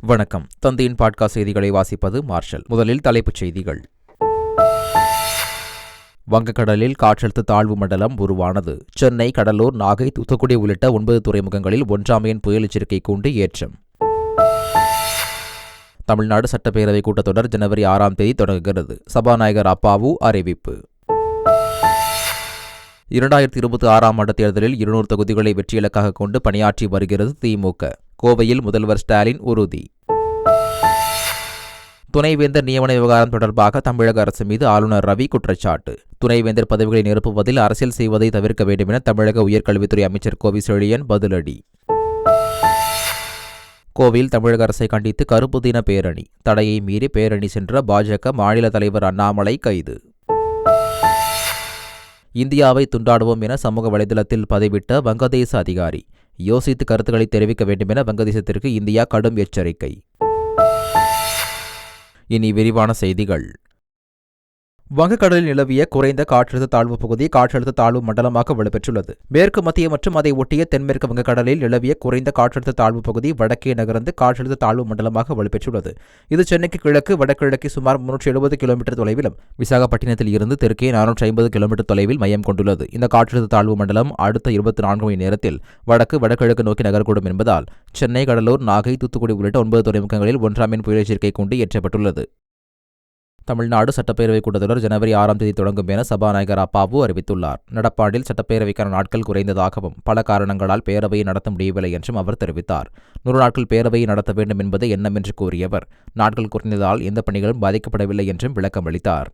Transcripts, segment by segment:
வணக்கம். தந்தையின் பாட்காஸ்ட் செய்திகளை வாசிப்பது மார்ஷல். முதலில் தலைப்புச் செய்திகள். வங்கக்கடலில் காற்றழுத்த தாழ்வு மண்டலம் உருவானது. சென்னை கடலூர் நாகை தூத்துக்குடி உள்ளிட்ட ஒன்பது துறைமுகங்களில் ஒன்றாம் எண் புயல் எச்சரிக்கை கூண்டு ஏற்றம். தமிழ்நாடு சட்டப்பேரவை கூட்டத்தொடர் ஜனவரி ஆறாம் தேதி தொடங்குகிறது. சபாநாயகர் அப்பாவு அறிவிப்பு. இரண்டாயிரத்தி இருபத்தி ஆறாம் ஆண்டு தேர்தலில் இருநூறு தொகுதிகளை வெற்றியிலக்காக கொண்டு பணியாற்றி வருகிறது திமுக கோவையில் முதல்வர் ஸ்டாலின் உறுதி. துணைவேந்தர் நியமன விவகாரம் தொடர்பாக தமிழக அரசு மீது ஆளுநர் ரவி குற்றச்சாட்டு. துணைவேந்தர் பதவிகளை நிரப்புவதில் அரசியல் செய்வதை தவிர்க்க வேண்டும் என தமிழக உயர்கல்வித்துறை அமைச்சர் கோவி செழியன் பதிலடி. கோவையில் தமிழக அரசை கண்டித்து கருப்பு தின பேரணி. தடையை மீறி பேரணி சென்ற பாஜக மாநில தலைவர் அண்ணாமலை கைது. இந்தியாவை துண்டாடுவோம் என சமூக வலைதளத்தில் பதிவிட்ட வங்கதேச அதிகாரி. யோசித்து கருத்துக்களை தெரிவிக்க வேண்டும் என வங்கதேசத்திற்கு இந்தியா கடும் எச்சரிக்கை. இனி விரிவான செய்திகள். வங்கக்கடலில் நிலவிய குறைந்த காற்றழுத்த தாழ்வு பகுதி காற்றழுத்த தாழ்வு மண்டலமாக வலுப்பெற்றுள்ளது. மேற்கு மத்திய மற்றும் அதை ஒட்டிய தென்மேற்கு வங்கக்கடலில் நிலவிய குறைந்த காற்றழுத்த தாழ்வு பகுதி வடக்கே நகர்ந்து காற்றழுத்த தாழ்வு மண்டலமாக வலுப்பெற்றுள்ளது. இது சென்னைக்கு கிழக்கு வடகிழக்கு சுமார் முன்னூற்றி எழுபது கிலோமீட்டர் தொலைவிலும் விசாகப்பட்டினத்தில் இருந்து தெற்கே நானூற்றி ஐம்பது கிலோமீட்டர் தொலைவில் மையம் கொண்டுள்ளது இந்த காற்றழுத்த தாழ்வு மண்டலம் அடுத்த இருபத்தி நான்கு மணி நேரத்தில் வடக்கு வடகிழக்கு நோக்கி நகரக்கூடும் என்பதால் சென்னை கடலூர் நாகை தூத்துக்குடி உள்ளிட்ட ஒன்பது துறைமுகங்களில் ஒன்றாம் எண் புயல் எச்சரிக்கை கொண்டு ஏற்றப்பட்டுள்ளது தமிழ்நாடு சட்டப்பேரவை கூட்டத்தொடர் ஜனவரி ஆறாம் தேதி தொடங்கும் என சபாநாயகர் அப்பாவு அறிவித்துள்ளார். நடப்பாண்டில் சட்டப்பேரவைக்கான நாட்கள் குறைந்ததாகவும் பல காரணங்களால் பேரவையை நடத்த முடியவில்லை என்றும் அவர் தெரிவித்தார். நூறு நாட்கள் பேரவையை நடத்த வேண்டும் என்பது எண்ணம் என்று கூறியவர். நாட்கள் குறைந்ததால் எந்த பணிகளும் பாதிக்கப்படவில்லை என்றும் விளக்கம் அளித்தார்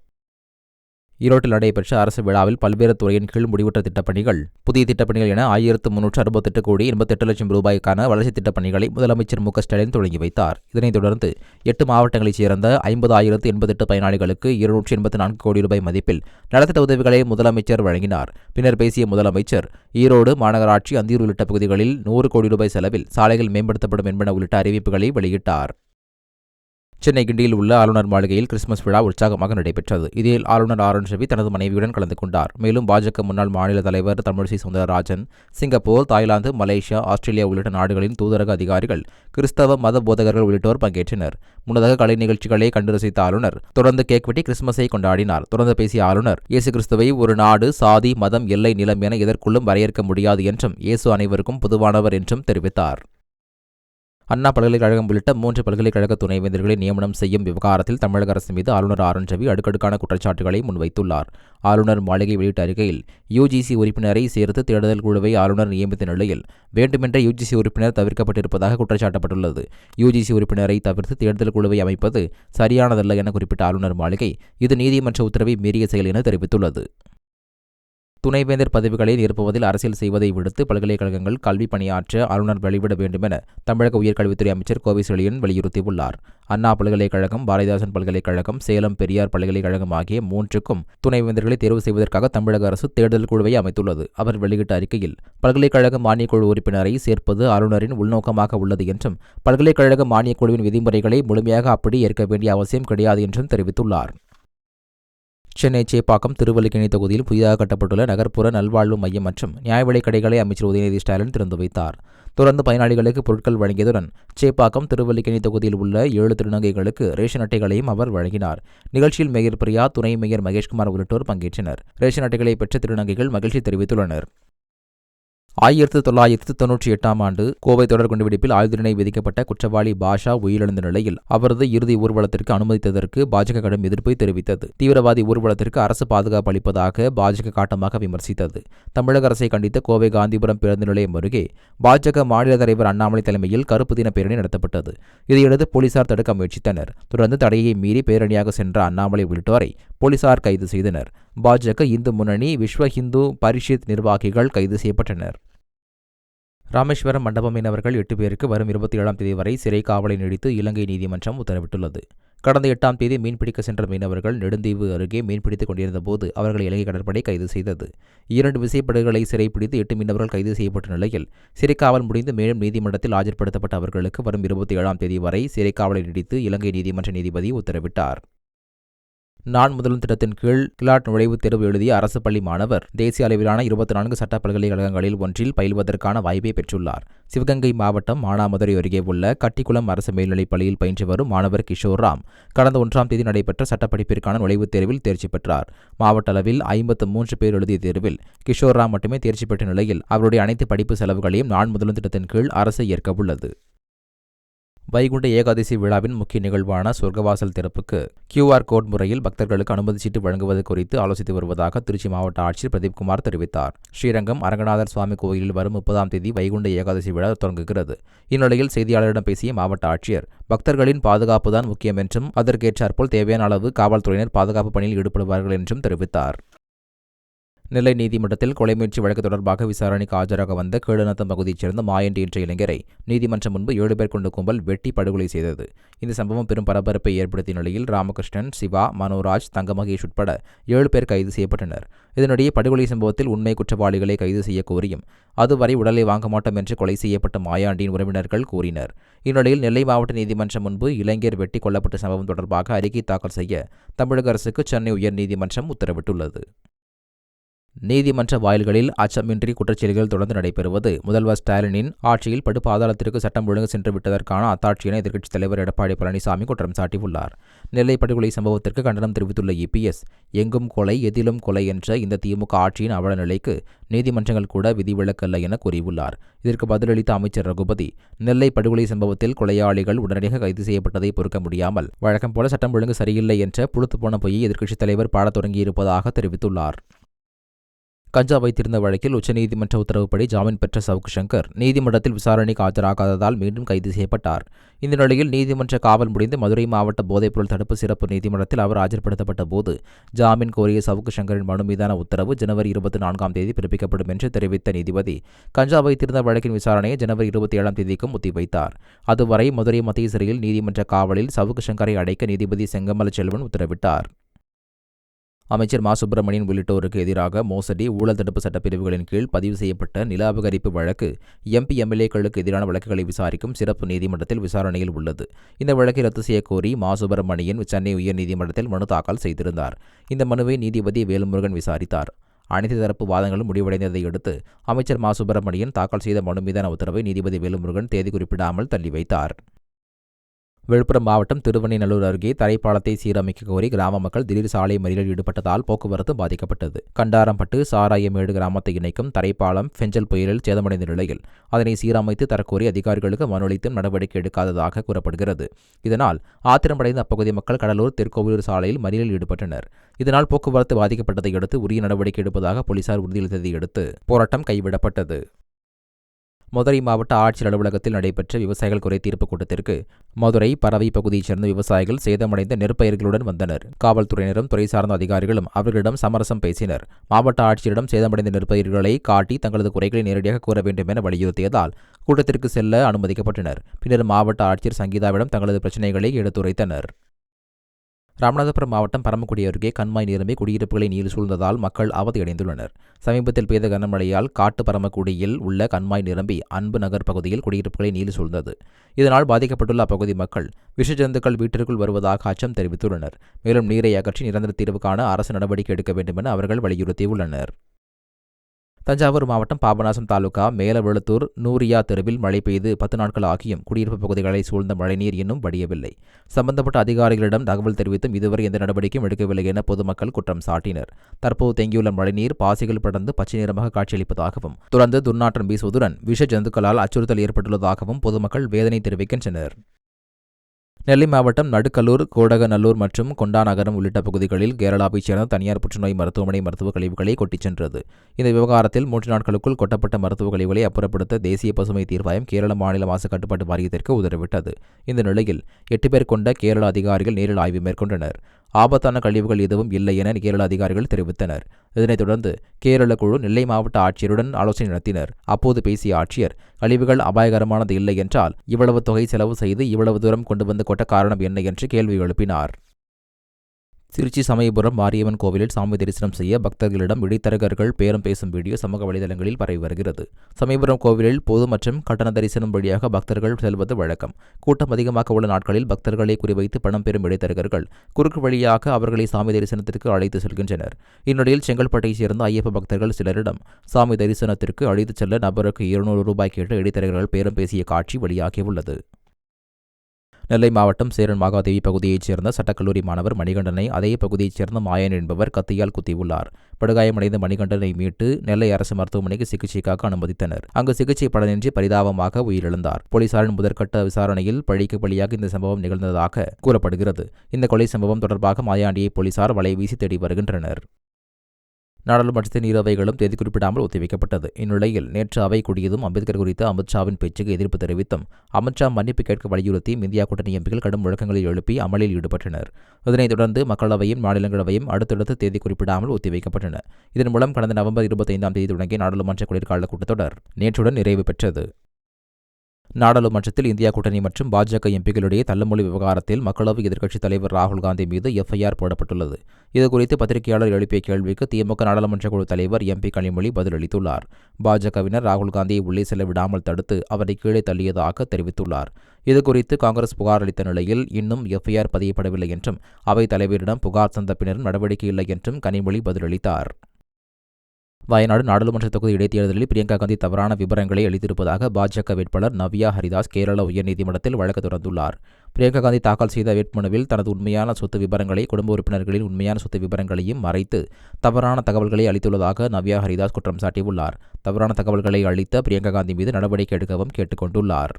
ஈரோட்டில் நடைபெற்ற அரசு விழாவில் பல்வேறு துறையின் கீழ் முடிவுற்ற திட்டப்பணிகள் புதிய திட்டப்பணிகள் என ஆயிரத்து முன்னூற்று அறுபத்தெட்டு கோடி எண்பத்தெட்டு லட்சம் ரூபாய்க்கான வளர்ச்சி திட்டப்பணிகளை முதலமைச்சர் மு ஸ்டாலின் தொடங்கி வைத்தார். இதனைத் தொடர்ந்து எட்டு மாவட்டங்களைச் சேர்ந்த ஐம்பது ஆயிரத்து எண்பத்தெட்டு பயனாளிகளுக்கு இருநூற்றி எண்பத்தி நான்கு கோடி ரூபாய் மதிப்பில் நலத்திட்ட உதவிகளை முதலமைச்சர் வழங்கினார். பின்னர் பேசிய முதலமைச்சர் ஈரோடு மாநகராட்சி அந்தியூர் உள்ளிட்ட பகுதிகளில் நூறு கோடி ரூபாய் செலவில் சாலைகள் மேம்படுத்தப்படும் என்பன உள்ளிட்ட அறிவிப்புகளை வெளியிட்டார். சென்னை கிண்டியில் உள்ள ஆளுநர் மாளிகையில் கிறிஸ்துமஸ் விழா உற்சாகமாக நடைபெற்றது. இதில் ஆளுநர் ஆர் என் ரவி தனது மனைவியுடன் கலந்து கொண்டார். மேலும் பாஜக முன்னாள் மாநில தலைவர் Tamilisai Soundararajan Singapore Thailand Malaysia Australia உள்ளிட்ட நாடுகளின் தூதரக அதிகாரிகள் கிறிஸ்தவ மத போதகர்கள் உள்ளிட்டோர் பங்கேற்றனர். முன்னதாக கலை நிகழ்ச்சிகளை கண்டு ரசித்த ஆளுநர் தொடர்ந்து கேக் வெட்டி கிறிஸ்துமஸை கொண்டாடினார். தொடர்ந்து பேசிய ஆளுநர் இயேசு கிறிஸ்துவை ஒரு நாடு சாதி மதம் எல்லை நிலம் என எதற்குள்ளும் வரையறுக்க முடியாது என்றும் இயேசு அனைவருக்கும் பொதுவானவர் என்றும் தெரிவித்தார். அண்ணா பல்கலைக்கழகம் உள்ளிட்ட மூன்று பல்கலைக்கழக துணைவேந்தர்களை நியமனம் செய்யும் விவகாரத்தில் தமிழக அரசு மீது ஆளுநர் ஆர் என் ரவி அடுக்கடுக்கான குற்றச்சாட்டுகளை முன்வைத்துள்ளார். ஆளுநர் மாளிகை வெளியிட்ட அறிக்கையில் யுஜிசி உறுப்பினரை சேர்த்து தேடுதல் குழுவை ஆளுநர் நியமித்த நிலையில் வேண்டுமென்றே யுஜிசி உறுப்பினர் தவிர்க்கப்பட்டிருப்பதாக குற்றச்சாட்டப்பட்டுள்ளது. யுஜிசி உறுப்பினரை தவிர்த்து தேடுதல் குழுவை அமைப்பது சரியானதல்ல என குறிப்பிட்ட ஆளுநர் மாளிகை இது நீதிமன்ற உத்தரவை மீறிய செயல் என தெரிவித்துள்ளது. துணைவேந்தர் பதவிகளை நிரப்புவதில் அரசியல் செய்வதை விடுத்து பல்கலைக்கழகங்கள் கல்வி பணியாற்ற ஆளுநர் வெளிவிட வேண்டும் என தமிழக உயர்கல்வித்துறை அமைச்சர் கோவை செழியன் வலியுறுத்தியுள்ளார். அண்ணா பல்கலைக்கழகம் பாரதிதாசன் பல்கலைக்கழகம் சேலம் பெரியார் பல்கலைக்கழகம் ஆகிய மூன்றுக்கும் துணைவேந்தர்களை தேர்வு செய்வதற்காக தமிழக அரசு தேர்தல் குழுவை அமைத்துள்ளது. அவர் வெளியிட்ட அறிக்கையில் பல்கலைக்கழக மானியக்குழு உறுப்பினரை சேர்ப்பது ஆளுநரின் உள்நோக்கமாக உள்ளது என்றும் பல்கலைக்கழக மானியக்குழுவின் விதிமுறைகளை முழுமையாக அப்படி ஏற்க வேண்டிய அவசியம் கிடையாது என்றும் தெரிவித்துள்ளார். சென்னை சேப்பாக்கம் திருவல்லிக்கணி தொகுதியில் புதிதாக கட்டப்பட்டுள்ள நகர்ப்புற நல்வாழ்வு மையம் மற்றும் நியாய விலைக் கடைகளை அமைச்சர் உதயநிதி ஸ்டாலின் திறந்து வைத்தார். தொடர்ந்து பயனாளிகளுக்கு பொருட்கள் வழங்கியதுடன் சேப்பாக்கம் திருவல்லிக்கணி தொகுதியில் உள்ள ஏழு திருநங்கைகளுக்கு ரேஷன் அட்டைகளையும் அவர் வழங்கினார். நிகழ்ச்சியில் மேயர் பிரியா துணை மேயர் மகேஷ்குமார் உள்ளிட்டோர் பங்கேற்றனர். ரேஷன் அட்டைகளை பெற்ற திருநங்கைகள் மகிழ்ச்சி தெரிவித்துள்ளனர். ஆயிரத்து தொள்ளாயிரத்து தொன்னூற்றி எட்டாம் ஆண்டு கோவை தொடர் குண்டுவெடிப்பில் ஆயுத விதிக்கப்பட்ட குற்றவாளி பாஷா உயிரிழந்த நிலையில் அவரது இறுதி ஊர்வலத்திற்கு அனுமதித்ததற்கு பாஜக கடும் எதிர்ப்பை தெரிவித்தது. தீவிரவாதி ஊர்வலத்திற்கு அரசு பாதுகாப்பு அளிப்பதாக பாஜக காட்டமாக விமர்சித்தது. தமிழக அரசை கண்டித்து கோவை காந்திபுரம் பேருந்து நிலையம் அருகே பாஜக மாநில தலைவர் அண்ணாமலை தலைமையில் கருப்பு தின பேரணி நடத்தப்பட்டது. இதையடுத்து போலீசார் தடுக்க முயற்சித்தனர். தொடர்ந்து தடையை மீறி பேரணியாக சென்ற அண்ணாமலை உள்ளிட்டோரை போலீசார் கைது செய்தனர். பாஜக இந்து முன்னணி விஸ்வ ஹிந்து பரிஷத் நிர்வாகிகள் கைது செய்யப்பட்டனர். ராமேஸ்வரம் மண்டபம் மீனவர்கள் எட்டு பேருக்கு வரும் இருபத்தி ஏழாம் தேதி வரை சிறை காவலை நீடித்து இலங்கை நீதிமன்றம் உத்தரவிட்டுள்ளது. கடந்த எட்டாம் தேதி மீன்பிடிக்க சென்ற மீனவர்கள் நெடுந்தீவு அருகே மீன்பிடித்துக் கொண்டிருந்த போது அவர்களை இலங்கை கடற்படை கைது செய்தது. இரண்டு விசைப்படகுகளை சிறைப்பிடித்து எட்டு மீனவர்கள் கைது செய்யப்பட்ட நிலையில் சிறைக்காவல் முடிந்து மேலும் நீதிமன்றத்தில் ஆஜர்படுத்தப்பட்ட அவர்களுக்கு வரும் இருபத்தி ஏழாம் தேதி வரை சிறைக்காவலை நீடித்து இலங்கை நீதிமன்ற நீதிபதி உத்தரவிட்டார். நான் முதலும் திட்டத்தின் கீழ் கிளாட் நுழைவுத் தேர்வு எழுதிய அரசு பள்ளி மாணவர் தேசிய அளவிலான இருபத்தி நான்கு சட்ட பல்கலைக்கழகங்களில் ஒன்றில் பயில்வதற்கான வாய்ப்பை பெற்றுள்ளார். சிவகங்கை மாவட்டம் மானாமதுரை அருகே உள்ள கட்டிக்குளம் அரசு மேல்நிலைப் பள்ளியில் பயின்று வரும் மாணவர் கிஷோர் ராம் கடந்த ஒன்றாம் தேதி நடைபெற்ற சட்டப்படிப்பிற்கான நுழைவுத் தேர்வில் தேர்ச்சி பெற்றார். மாவட்ட அளவில் ஐம்பத்து மூன்று பேர் எழுதிய தேர்வில் கிஷோர் ராம் மட்டுமே தேர்ச்சி பெற்ற நிலையில் அவருடைய அனைத்து படிப்பு செலவுகளையும் நான் முதலும் திட்டத்தின் கீழ் அரசு ஏற்க உள்ளது. வைகுண்ட ஏகாதசி விழாவின் முக்கிய நிகழ்வான சொர்க்கவாசல் திறப்புக்கு கியூஆர் கோட் முறையில் பக்தர்களுக்கு அனுமதி சீட்டு வழங்குவது குறித்து ஆலோசித்து வருவதாக திருச்சி மாவட்ட ஆட்சியர் பிரதீப்குமார் தெரிவித்தார். ஸ்ரீரங்கம் அரங்கநாதர் சுவாமி கோயிலில் வரும் முப்பதாம் தேதி வைகுண்ட ஏகாதசி விழா தொடங்குகிறது. இந்நிலையில் செய்தியாளரிடம் பேசிய மாவட்ட ஆட்சியர் பக்தர்களின் பாதுகாப்புதான் முக்கியம் என்றும் அதற்கேற்றாற்போல் தேவையான அளவு காவல்துறையினர் பாதுகாப்பு பணியில் ஈடுபடுவார்கள் என்றும் தெரிவித்தார். நெல்லை நீதிமன்றத்தில் கொலை முயற்சி வழக்கு தொடர்பாக விசாரணைக்கு ஆஜராக வந்த கீழநத்தம் பகுதியைச் சேர்ந்த மாயண்டி என்ற இளைஞரை நீதிமன்றம் முன்பு ஏழு பேர் கொண்ட கும்பல் வெட்டி படுகொலை செய்தது. இந்த சம்பவம் பெரும் பரபரப்பை ஏற்படுத்திய நிலையில் ராமகிருஷ்ணன் சிவா மனோராஜ் தங்கமகேஷ் உட்பட ஏழு பேர் கைது செய்யப்பட்டனர். இதனிடையே படுகொலை சம்பவத்தில் உண்மை குற்றவாளிகளை கைது செய்ய கோரியும் அதுவரை உடலை வாங்க மாட்டோம் என்று கொலை செய்யப்பட்ட மாயாண்டியின் உறவினர்கள் கூறினர். இந்நிலையில் நெல்லை மாவட்ட நீதிமன்றம் முன்பு இளைஞர் வெட்டி கொல்லப்பட்ட சம்பவம் தொடர்பாக அறிக்கை தாக்கல் செய்ய தமிழக அரசுக்கு சென்னை உயர்நீதிமன்றம் உத்தரவிட்டுள்ளது. நீதிமன்ற வாயில்களில் அச்சமின்றி குற்றச்செயல்கள் தொடர்ந்து நடைபெறுவது. முதல்வர் ஸ்டாலினின் ஆட்சியில் படு பாதாளத்திற்கு சட்டம் ஒழுங்கு சென்று விட்டதற்கான அத்தாட்சி என எதிர்க்கட்சித் தலைவர் எடப்பாடி பழனிசாமி குற்றம் சாட்டியுள்ளார். நெல்லை படுகொலை சம்பவத்திற்கு கண்டனம் தெரிவித்துள்ள இபிஎஸ் எங்கும் கொலை எதிலும் கொலை என்ற இந்த திமுக ஆட்சியின் அவல நிலைக்கு நீதிமன்றங்கள் கூட விதிவிலக்கல்ல என கூறியுள்ளார். இதற்கு பதிலளித்த அமைச்சர் ரகுபதி நெல்லை படுகொலை சம்பவத்தில் கொலையாளிகள் உடனடியாக கைது செய்யப்பட்டதை பொறுக்க முடியாமல் வழக்கம் போல சட்டம் ஒழுங்கு சரியில்லை என்ற புழுத்துப்போன பொய்யை எதிர்க்கட்சித் தலைவர் பாடத் தொடங்கியிருப்பதாக தெரிவித்துள்ளார். கஞ்சா வைத்திருந்த வழக்கில் உச்சநீதிமன்ற உத்தரவுப்படி ஜாமீன் பெற்ற சவுக்கு சங்கர் நீதிமன்றத்தில் விசாரணைக்கு ஆஜராகாததால் மீண்டும் கைது செய்யப்பட்டார். இந்த நிலையில் நீதிமன்ற காவல் முடிந்து மதுரை மாவட்ட போதைப்பொருள் தடுப்பு சிறப்பு நீதிமன்றத்தில் அவர் ஆஜர்படுத்தப்பட்ட போது ஜாமீன் கோரிய சவுக்கு சங்கரின் மனு மீதான உத்தரவு ஜனவரி இருபத்தி நான்காம் தேதி பிறப்பிக்கப்படும் என்று தெரிவித்த நீதிபதி கஞ்சா வைத்திருந்த வழக்கின் விசாரணையை ஜனவரி இருபத்தி ஏழாம் தேதிக்கும் ஒத்திவைத்தார். அதுவரை மதுரை மத்திய சிறையில் நீதிமன்ற காவலில் சவுக்கு சங்கரை அடைக்க நீதிபதி செங்கமல செல்வன் உத்தரவிட்டார். அமைச்சர் மா. சுப்பிரமணியன் உள்ளிட்டோருக்கு எதிராக மோசடி ஊழல் தடுப்பு சட்டப்பிரிவுகளின் கீழ் பதிவு செய்யப்பட்ட நில அபகரிப்பு வழக்கு எம்பி எம்எல்ஏக்களுக்கு எதிரான வழக்குகளை விசாரிக்கும் சிறப்பு நீதிமன்றத்தில் விசாரணையில் உள்ளது. இந்த வழக்கை ரத்து செய்யக்கோரி மா. சுப்பிரமணியன் சென்னை உயர்நீதிமன்றத்தில் மனு தாக்கல் செய்திருந்தார். இந்த மனுவை நீதிபதி வேலுமுருகன் விசாரித்தார். அனைத்து தரப்பு வாதங்களும் முடிவடைந்ததை அடுத்து அமைச்சர் மா. சுப்பிரமணியன் தாக்கல் செய்த மனு மீதான உத்தரவை நீதிபதி வேலுமுருகன் தேதி குறிப்பிடாமல் தள்ளி வைத்தார். விழுப்புரம் மாவட்டம் திருவண்ணைநல்லூர் அருகே தரைப்பாலத்தை சீரமைக்க கோரி கிராம மக்கள் திடீர் சாலை மறியலில் ஈடுபட்டதால் போக்குவரத்து பாதிக்கப்பட்டது. கண்டாரம்பட்டு சாராயமேடு கிராமத்தை இணைக்கும் தரைப்பாலம் பெஞ்சல் புயலில் சேதமடைந்த நிலையில் அதனை சீரமைத்து தரக்கோரி அதிகாரிகளுக்கு மனு அளித்தும் நடவடிக்கை எடுக்காததாக கூறப்படுகிறது. இதனால் ஆத்திரமடைந்த அப்பகுதி மக்கள் கடலூர் தெற்கோவிலூர் சாலையில் மறியலில் ஈடுபட்டனர். இதனால் போக்குவரத்து பாதிக்கப்பட்டதை அடுத்து உரிய நடவடிக்கை எடுப்பதாக போலீசார் உறுதியளித்ததை அடுத்து போராட்டம் கைவிடப்பட்டது. மதுரை மாவட்ட ஆட்சியர் அலுவலகத்தில் நடைபெற்ற விவசாயிகள் குறை தீர்ப்பு கூட்டத்திற்கு மதுரை பறவை பகுதியைச் சேர்ந்த விவசாயிகள் சேதமடைந்த நெற்பயிர்களுடன் வந்தனர். காவல்துறையினரும் துறை சார்ந்த அதிகாரிகளும் அவர்களிடம் சமரசம் பேசினர். மாவட்ட ஆட்சியரிடம் சேதமடைந்த நெற்பயிர்களை காட்டி தங்களது குறைகளை நேரடியாக கூற வேண்டும் என வலியுறுத்தியதால் கூட்டத்திற்கு செல்ல அனுமதிக்கப்பட்டனர். பின்னர் மாவட்ட ஆட்சியர் சங்கீதாவிடம் தங்களது பிரச்சினைகளை எடுத்துரைத்தனர். ராமநாதபுரம் மாவட்டம் பரமக்குடி அருகே கண்மாய் நிரம்பி குடியிருப்புகளை நீர் சூழ்ந்ததால் மக்கள் அவதியடைந்துள்ளனர் சமீபத்தில் பெய்த கனமழையால் காட்டு பரமக்குடியில் உள்ள கண்மாய் நிரம்பி அன்பு நகர் பகுதியில் குடியிருப்புகளை நீர் சூழ்ந்தது. இதனால் பாதிக்கப்பட்டுள்ள அப்பகுதி மக்கள் விஷஜந்துக்கள் வீட்டிற்குள் வருவதாக அச்சம் தெரிவித்துள்ளனர். மேலும் நீரை அகற்றி நிரந்தர தீர்வு காண அரசு நடவடிக்கை எடுக்க வேண்டும் என அவர்கள் வலியுறுத்தியுள்ளனர். தஞ்சாவூர் மாவட்டம் பாபநாசம் தாலுகா மேலவெளுத்தூர் நூரியா தெருவில் மழை பெய்து பத்து நாட்கள் ஆகியும் குடியிருப்பு பகுதிகளை சூழ்ந்த மழைநீர் இன்னும் வடியவில்லை. சம்பந்தப்பட்ட அதிகாரிகளிடம் தகவல் தெரிவித்தும் இதுவரை எந்த நடவடிக்கையும் எடுக்கவில்லை என பொதுமக்கள் குற்றம் சாட்டினர். தற்போது தேங்கியுள்ள மழைநீர் பாசிகள் படர்ந்து பச்சை நிறமாக காட்சியளிப்பதாகவும் தொடர்ந்து துர்நாற்றம் வீசுவதுடன் விஷ ஜந்துக்களால் அச்சுறுத்தல் ஏற்பட்டுள்ளதாகவும் பொதுமக்கள் வேதனை தெரிவிக்கின்றனர். நெல்லை மாவட்டம் நடுக்கல்லூர் கோடகநல்லூர் மற்றும் கொண்டாநகரம் உள்ளிட்ட பகுதிகளில் கேரளாவைச் சேர்ந்த தனியார் புற்றுநோய் மருத்துவமனை மருத்துவ கழிவுகளை கொட்டிச் சென்றது. இந்த விவகாரத்தில் மூன்று நாட்களுக்குள் கொட்டப்பட்ட மருத்துவ கழிவுகளை அப்புறப்படுத்த தேசிய பசுமை தீர்வாயம் கேரள மாநில மாசு கட்டுப்பாட்டு வாரியத்திற்கு உத்தரவிட்டது. இந்த நிலையில் எட்டு பேர் கொண்ட கேரள அதிகாரிகள் நேரில் ஆய்வு மேற்கொண்டனர். ஆபத்தான கழிவுகள் எதுவும் இல்லை என கேரள அதிகாரிகள் தெரிவித்தனர். இதனைத் தொடர்ந்து கேரள குழு நெல்லை மாவட்ட ஆட்சியருடன் ஆலோசனை நடத்தினர். அப்போது பேசிய ஆட்சியர் கழிவுகள் அபாயகரமானது இல்லை என்றால் இவ்வளவு தொகை செலவு செய்து இவ்வளவு தூரம் கொண்டு வந்து கொட்ட காரணம் என்ன என்று கேள்வி எழுப்பினார். திருச்சி சமயபுரம் மாரியம்மன் கோவிலில் சாமி தரிசனம் செய்ய பக்தர்களிடம் இடைத்தரகர்கள் பேரம் பேசும் வீடியோ சமூக வலைதளங்களில் பரவி வருகிறது. சமயபுரம் கோவிலில் பொது மற்றும் கட்டண தரிசனம் வழியாக பக்தர்கள் செல்வது வழக்கம். கூட்டம் அதிகமாக உள்ள நாட்களில் பக்தர்களை குறிவைத்து பணம் பெறும் இடைத்தரகர்கள் குறுக்கு வழியாக அவர்களை சாமி தரிசனத்திற்கு அழைத்து செல்கின்றனர். இந்நிலையில் செங்கல்பட்டையைச் சேர்ந்த ஐயப்ப பக்தர்கள் சிலரிடம் சாமி தரிசனத்திற்கு அழைத்துச் செல்ல நபருக்கு இருநூறு ரூபாய் கேட்டு இடைத்தரகர்கள் பேரம் பேசிய காட்சி வெளியாகியுள்ளது. நெல்லை மாவட்டம் சேரன் மாகாதேவி பகுதியைச் சேர்ந்த சட்டக்கல்லூரி மாணவர் மணிகண்டனை அதே பகுதியைச் சேர்ந்த மாயன் என்பவர் கத்தியால் குத்தியுள்ளார். படுகாயமடைந்த மணிகண்டனை மீட்டு நெல்லை அரசு மருத்துவமனைக்கு சிகிச்சைக்காக அனுமதித்தனர். அங்கு சிகிச்சை பலனின்றி பரிதாபமாக உயிரிழந்தார். போலீசாரின் முதற்கட்ட விசாரணையில் பழிக்கு பழியாக இந்த சம்பவம் நிகழ்ந்ததாக கூறப்படுகிறது. இந்த கொலை சம்பவம் தொடர்பாக மாயாண்டியை போலீசார் வலை வீசி தேடி வருகின்றனர். நாடாளுமன்றத்தின் இரு அவைகளும் தேதி குறிப்பிடாமல் ஒத்திவைக்கப்பட்டது. இந்நிலையில் நேற்று அவை கூடியதும் அம்பேத்கர் குறித்த அமித்ஷாவின் பேச்சுக்கு எதிர்ப்பு தெரிவித்தும் அமித்ஷா மன்னிப்பு கேட்க வலியுறுத்தி இந்தியா கூட்டணி எம்பிகள் கடும் முழக்கங்களில் எழுப்பி அமளியில் ஈடுபட்டனர். இதனைத் தொடர்ந்து மக்களவையும் மாநிலங்களவையும் அடுத்தடுத்து தேதி குறிப்பிடாமல் ஒத்திவைக்கப்பட்டன. இதன் மூலம் கடந்த நவம்பர் இருபத்தைந்தாம் தேதி தொடங்கிய நாடாளுமன்ற குளிர்கால கூட்டத்தொடர் நேற்றுடன் நிறைவு பெற்றது. நாடாளுமன்றத்தில் இந்தியா கூட்டணி மற்றும் பாஜக எம்பிகளிடையே தள்ளுமொழி விவகாரத்தில் மக்களவை எதிர்க்கட்சித் தலைவர் ராகுல் காந்தி மீது எஃப்ஐஆர் போடப்பட்டுள்ளது. இதுகுறித்து பத்திரிகையாளர் எழுப்பிய கேள்விக்கு திமுக நாடாளுமன்ற குழு தலைவர் எம்பி கனிமொழி பதிலளித்துள்ளார். பாஜகவினர் ராகுல் காந்தியை உள்ளே செல்ல விடாமல் தடுத்து அவரை கீழே தள்ளியதாக தெரிவித்துள்ளார். இதுகுறித்து காங்கிரஸ் புகார் அளித்த நிலையில் இன்னும் எஃப்ஐஆர் பதியப்படவில்லை என்றும் அவைத் தலைவரிடம் புகார் தந்த பின்னரும் நடவடிக்கை இல்லை என்றும் கனிமொழி பதிலளித்தார். வயநாடு நாடாளுமன்ற தொகுதி இடைத்தேர்தலில் பிரியங்கா காந்தி தவறான விவரங்களை அளித்திருப்பதாக பாஜக வேட்பாளர் நவ்யா ஹரிதாஸ் கேரள உயர்நீதிமன்றத்தில் வழக்கு தொடர்ந்துள்ளார். பிரியங்கா காந்தி தாக்கல் செய்த வேட்புமனுவில் தனது உண்மையான சொத்து விவரங்களை குடும்ப உறுப்பினர்களின் உண்மையான சொத்து விவரங்களையும் மறைத்து தவறான தகவல்களை அளித்துள்ளதாக நவ்யா ஹரிதாஸ் குற்றம் சாட்டியுள்ளார். தவறான தகவல்களை அளித்த பிரியங்கா காந்தி மீது நடவடிக்கை எடுக்கவும் கேட்டுக் கொண்டுள்ளார்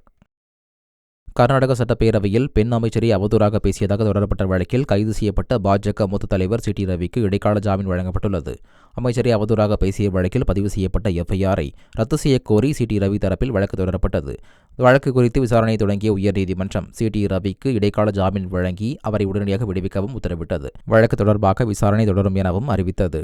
கர்நாடக சட்டப்பேரவையில் பெண் அமைச்சரை அவதூறாக பேசியதாக தொடரப்பட்ட வழக்கில் கைது செய்யப்பட்ட பாஜக மூத்த தலைவர் சி டி ரவிக்கு இடைக்கால ஜாமீன் வழங்கப்பட்டுள்ளது. அமைச்சரை அவதூறாக பேசிய வழக்கில் பதிவு செய்யப்பட்ட எஃப்ஐஆரை ரத்து செய்யக்கோரி சி டி ரவி தரப்பில் வழக்கு தொடரப்பட்டது. வழக்கு குறித்து விசாரணை தொடங்கிய உயர்நீதிமன்றம் சி டி ரவிக்கு இடைக்கால ஜாமீன் வழங்கி அவரை உடனடியாக விடுவிக்கவும் உத்தரவிட்டது. வழக்கு தொடர்பாக விசாரணை தொடரும் எனவும் அறிவித்தது.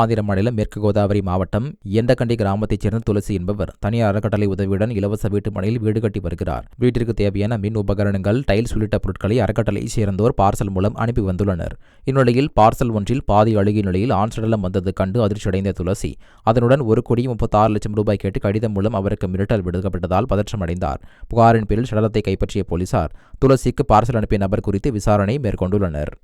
ஆந்திர மாநிலம் மேற்கு கோதாவரி மாவட்டம் எந்தகண்டி கிராமத்தைச் சேர்ந்த துளசி என்பவர் தனியார் அறக்கட்டளை உதவியுடன் இலவச வீட்டு மனையில் வீடு கட்டி வருகிறார். வீட்டிற்கு தேவையான மின் உபகரணங்கள் டைல்ஸ் உள்ளிட்ட பொருட்களை அறக்கட்டளையைச் சேர்ந்தோர் பார்சல் மூலம் அனுப்பி வந்துள்ளனர். இந்நிலையில் பார்சல் ஒன்றில் பாதி அழுகிய நிலையில் ஆண் சடலம் வந்தது கண்டு அதிர்ச்சியடைந்த துளசி அதனுடன் ஒரு கோடி முப்பத்தாறு லட்சம் ரூபாய் கேட்டு கடிதம் மூலம் அவருக்கு மிரட்டல் விடுக்கப்பட்டதால் பதற்றமடைந்தார். புகாரின் பேரில் சடலத்தை கைப்பற்றிய போலீசார் துளசிக்கு பார்சல் அனுப்பிய நபர் குறித்து விசாரணை மேற்கொண்டுள்ளனர்.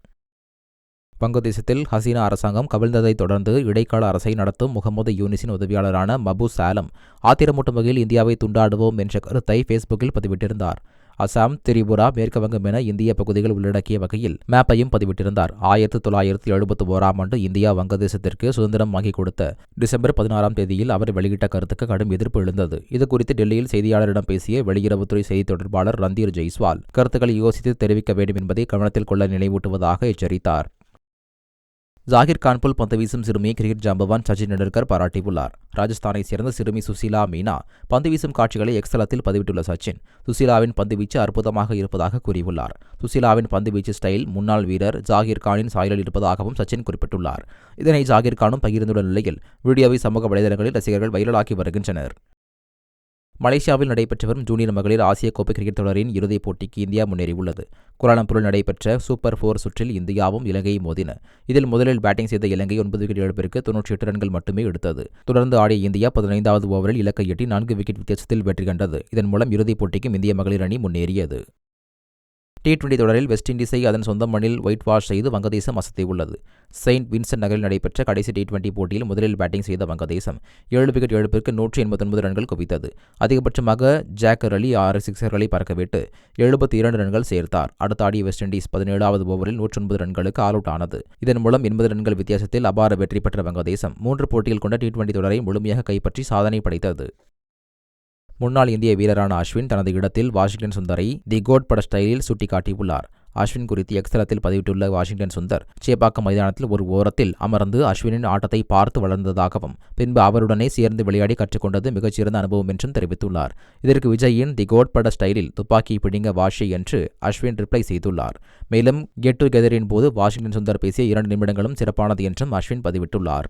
வங்கதேசத்தில் ஹசீனா அரசாங்கம் கவிழ்ந்ததைத் தொடர்ந்து இடைக்கால அரசை நடத்தும் முகமது யூனிஸின் உதவியாளரான மபு சாலம் ஆத்திரமூட்டும் வகையில் இந்தியாவை துண்டாடுவோம் என்ற கருத்தை ஃபேஸ்புக்கில் பதிவிட்டிருந்தார். அசாம் திரிபுரா மேற்குவங்கம் என இந்திய பகுதிகள் உள்ளடக்கிய வகையில் மேப்பையும் பதிவிட்டிருந்தார். ஆயிரத்தி தொள்ளாயிரத்தி எழுபத்தி ஓராம் ஆண்டு இந்தியா வங்கதேசத்திற்கு சுதந்திரம் வாங்கி கொடுத்த டிசம்பர் பதினாறாம் தேதியில் அவர் வெளியிட்ட கருத்துக்கு கடும் எதிர்ப்பு எழுந்தது. இதுகுறித்து டெல்லியில் செய்தியாளரிடம் பேசிய வெளியுறவுத்துறை செய்தி தொடர்பாளர் ரந்தீர் ஜெய்ஸ்வால் கருத்துக்களை யோசித்து தெரிவிக்க வேண்டும் என்பதை கவனத்தில் கொள்ள நினைவூட்டுவதாக எச்சரித்தார். ஜாகிர் கான்புல் பந்து வீசும் சிறுமியை கிரிக்கெட் ஜாம்பவான் சச்சின் டெண்டுல்கர் பாராட்டியுள்ளார். ராஜஸ்தானை சேர்ந்த சிறுமி சுசீலா மீனா பந்து வீசும் காட்சிகளை எக்ஸலத்தில் பதிவிட்டுள்ள சச்சின் சுசீலாவின் பந்து வீச்சு அற்புதமாக இருப்பதாக கூறியுள்ளார். சுசீலாவின் பந்து வீச்சு ஸ்டைல் முன்னாள் வீரர் ஜாகிர் கானின் சாயலில் இருப்பதாகவும் சச்சின் குறிப்பிட்டுள்ளார். இதனை ஜாகிர் கானும் பகிர்ந்துள்ள நிலையில் வீடியோவை சமூக வலைதளங்களில் ரசிகர்கள் வைரலாக்கி வருகின்றனர். மலேசியாவில் நடைபெற்று வரும் ஜூனியர் மகளிர் ஆசிய கோப்பை கிரிக்கெட் தொடரின் இறுதிப் போட்டிக்கு இந்தியா முன்னேறியுள்ளது. குலாலம்பூரில் நடைபெற்ற சூப்பர் ஃபோர் சுற்றில் இந்தியாவும் இலங்கையும் மோதின. இதில் முதலில் பேட்டிங் செய்த இலங்கை ஒன்பது விக்கெட் இழப்பிற்கு தொன்னூற்றி எட்டு ரன்கள் மட்டுமே எடுத்தது. தொடர்ந்து ஆடிய இந்தியா பதினைந்தாவது ஓவரில் இலக்கை எட்டி நான்கு விக்கெட் வித்தியாசத்தில் வெற்றி கண்டது. இதன் மூலம் இறுதிப் போட்டிக்கும் இந்திய மகளிர் அணி முன்னேறியது. டி டுவெண்டி தொடரில் வெஸ்ட் இண்டீஸை அதன் சொந்த மண்ணில் ஒயிட் வாஷ் செய்து வங்கதேசம் அசத்தியுள்ளது செயின்ட் வின்சென்ட் நகரில் நடைபெற்ற கடைசி டி டுவெண்டி போட்டியில் முதலில் பேட்டிங் செய்த வங்கதேசம் ஏழு விக்கெட் இழப்பிற்கு நூற்றி எண்பத்தொன்பது ரன்கள் குவித்தது. அதிகபட்சமாக ஜாக்கர் அலி ஆறு சிக்ஸர்களை பறக்கவிட்டு எழுபத்தி இரண்டு ரன்கள் சேர்த்தார். அடுத்த ஆடிய வெஸ்ட் இண்டீஸ் பதினேழாவது ஓவரில் நூற்றி ஒன்பது ரன்களுக்கு ஆல் அவுட் ஆனது. இதன் மூலம் எண்பது ரன்கள் வித்தியாசத்தில் அபார வெற்றி பெற்ற வங்கதேசம் மூன்று போட்டிகள் கொண்ட டி டுவெண்டி தொடரை முழுமையாக கைப்பற்றி சாதனை படைத்தது. முன்னாள் இந்திய வீரரான அஸ்வின் தனது இடத்தில் வாஷிங்டன் சுந்தரை தி கோட் பட ஸ்டைலில் சுட்டிக்காட்டியுள்ளார். அஸ்வின் குறித்து எக்ஸ்தலத்தில் பதிவிட்டுள்ள வாஷிங்டன் சுந்தர் சேப்பாக்கம் மைதானத்தில் ஒரு ஓரத்தில் அமர்ந்து அஸ்வினின் ஆட்டத்தை பார்த்து வளர்ந்ததாகவும் பின்பு அவருடனே சேர்ந்து விளையாடி கற்றுக்கொண்டது மிகச்சிறந்த அனுபவம் என்றும் தெரிவித்துள்ளார். இதற்கு விஜயின் தி கோட் பட ஸ்டைலில் துப்பாக்கி பிடிங்க வாஷி என்று அஸ்வின் ரிப்ளை செய்துள்ளார். மேலும் கெட் டுகெதரின் போது வாஷிங்டன் சுந்தர் பேசிய இரண்டு நிமிடங்களும் சிறப்பானது என்றும் அஸ்வின் பதிவிட்டுள்ளார்.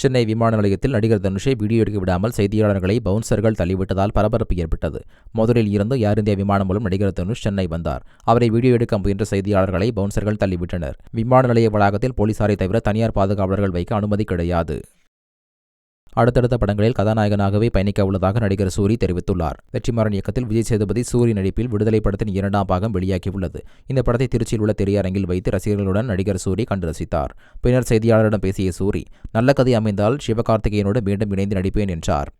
சென்னை விமான நிலையத்தில் நடிகர் தனுஷை வீடியோ எடுக்க விடாமல் செய்தியாளர்களை பவுன்சர்கள் தள்ளிவிட்டதால் பரபரப்பு ஏற்பட்டது. மதுரையில் இருந்து ஏர் இந்தியா விமானம் மூலம் நடிகர் தனுஷ் சென்னை வந்தார். அவரை வீடியோ எடுக்க முயன்ற செய்தியாளர்களை பவுன்சர்கள் தள்ளிவிட்டனர். விமான நிலைய வளாகத்தில் போலீசாரை தவிர தனியார் பாதுகாவலர்கள் வைக்க அனுமதி கிடையாது. அடுத்தடுத்த படங்களில் கதாநாயகனாகவே பயணிக்க உள்ளதாக நடிகர் சூரி தெரிவித்துள்ளார். வெற்றிமாறன் இயக்கத்தில் விஜய் சேதுபதி சூரி நடிப்பில் விடுதலை படத்தின் இரண்டாம் பாகம் வெளியாகியுள்ளது. இந்த படத்தை திருச்சியில் உள்ள திரையரங்கில் வைத்து ரசிகர்களுடன் நடிகர் சூரி கண்டு ரசித்தார். பின்னர் செய்தியாளரிடம் பேசிய சூரி நல்ல கதை அமைந்தால் சிவகார்த்திகேயனோடு மீண்டும் இணைந்து நடிப்பேன் என்றார்.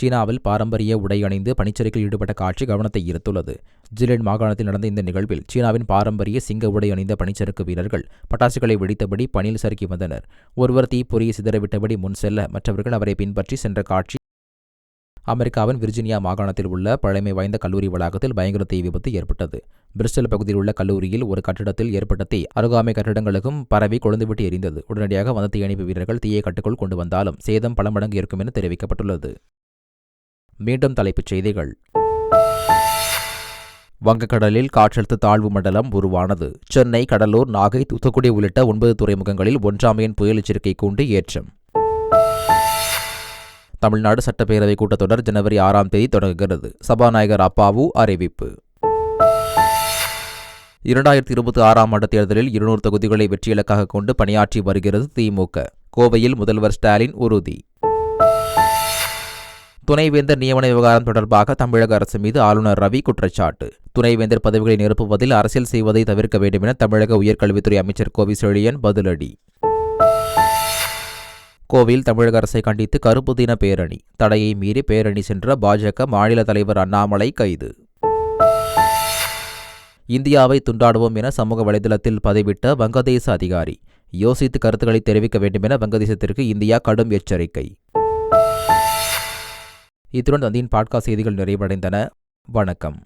சீனாவில் பாரம்பரிய உடை அணிந்து பனிச்சறுக்கில் ஈடுபட்ட காட்சி கவனத்தை ஈர்த்துள்ளது. ஜிலின் மாகாணத்தில் நடந்த இந்த நிகழ்வில் சீனாவின் பாரம்பரிய சிங்க உடை அணிந்த பனிச்சறுக்கு வீரர்கள் பட்டாசுகளை வெடித்தபடி பணியில் சறுக்கி வந்தனர். ஒருவர் தீப்பொறியை சிதறவிட்டபடி முன் செல்ல மற்றவர்கள் அவரை பின்பற்றி சென்ற காட்சி அமெரிக்காவின் விர்ஜினியா மாகாணத்தில் உள்ள பழமை வாய்ந்த கல்லூரி வளாகத்தில் பயங்கர தீ விபத்து ஏற்பட்டது. பிரிஸ்டல் பகுதியில் உள்ள கல்லூரியில் ஒரு கட்டிடத்தில் ஏற்பட்ட தீ அருகாமை கட்டிடங்களுக்கும் பரவி கொழுந்துவிட்டு எரிந்தது. உடனடியாக வந்த தீயணைப்பு வீரர்கள் தீயை கட்டுக்குள் கொண்டு வந்தாலும் சேதம் பல மடங்கு இருக்கும் என தெரிவிக்கப்பட்டுள்ளது. மீண்டும் தலைப்புச் செய்திகள். வங்கக்கடலில் காற்றழுத்த தாழ்வு மண்டலம் உருவானது. சென்னை கடலூர் நாகை தூத்துக்குடி உள்ளிட்ட ஒன்பது துறைமுகங்களில் ஒன்றாம் எண் புயல் எச்சரிக்கை கூண்டு ஏற்றம். தமிழ்நாடு சட்டப்பேரவை கூட்டத்தொடர் ஜனவரி ஆறாம் தேதி தொடங்குகிறது. சபாநாயகர் அப்பாவு அறிவிப்பு. இரண்டாயிரத்தி இருபத்தி ஆறாம் ஆண்டு தேர்தலில் இருநூறு தொகுதிகளை வெற்றியிலக்காக கொண்டு பணியாற்றி வருகிறது திமுக கோவையில் முதல்வர் ஸ்டாலின் உறுதி. துணைவேந்தர் நியமன விவகாரம் தொடர்பாக தமிழக அரசு மீது ஆளுநர் ரவி குற்றச்சாட்டு. துணைவேந்தர் பதவிகளை நிரப்புவதில் அரசியல் செய்வதை தவிர்க்க வேண்டும் என தமிழக உயர்கல்வித்துறை அமைச்சர் கோவி செழியன் பதிலடி. கோவையில் தமிழக அரசை கண்டித்து கருப்பு தின பேரணி. தடையை மீறி பேரணி சென்ற பாஜக மாநில தலைவர் அண்ணாமலை கைது. இந்தியாவை துண்டாடுவோம் என சமூக வலைதளத்தில் பதிவிட்ட வங்கதேச அதிகாரி. யோசித்து கருத்துக்களை தெரிவிக்க வேண்டும் என வங்கதேசத்திற்கு இந்தியா கடும் எச்சரிக்கை. இத்துடன் நந்தியின் பாட்காஸ்ட் செய்திகள் நிறைவடைந்தன. வணக்கம்.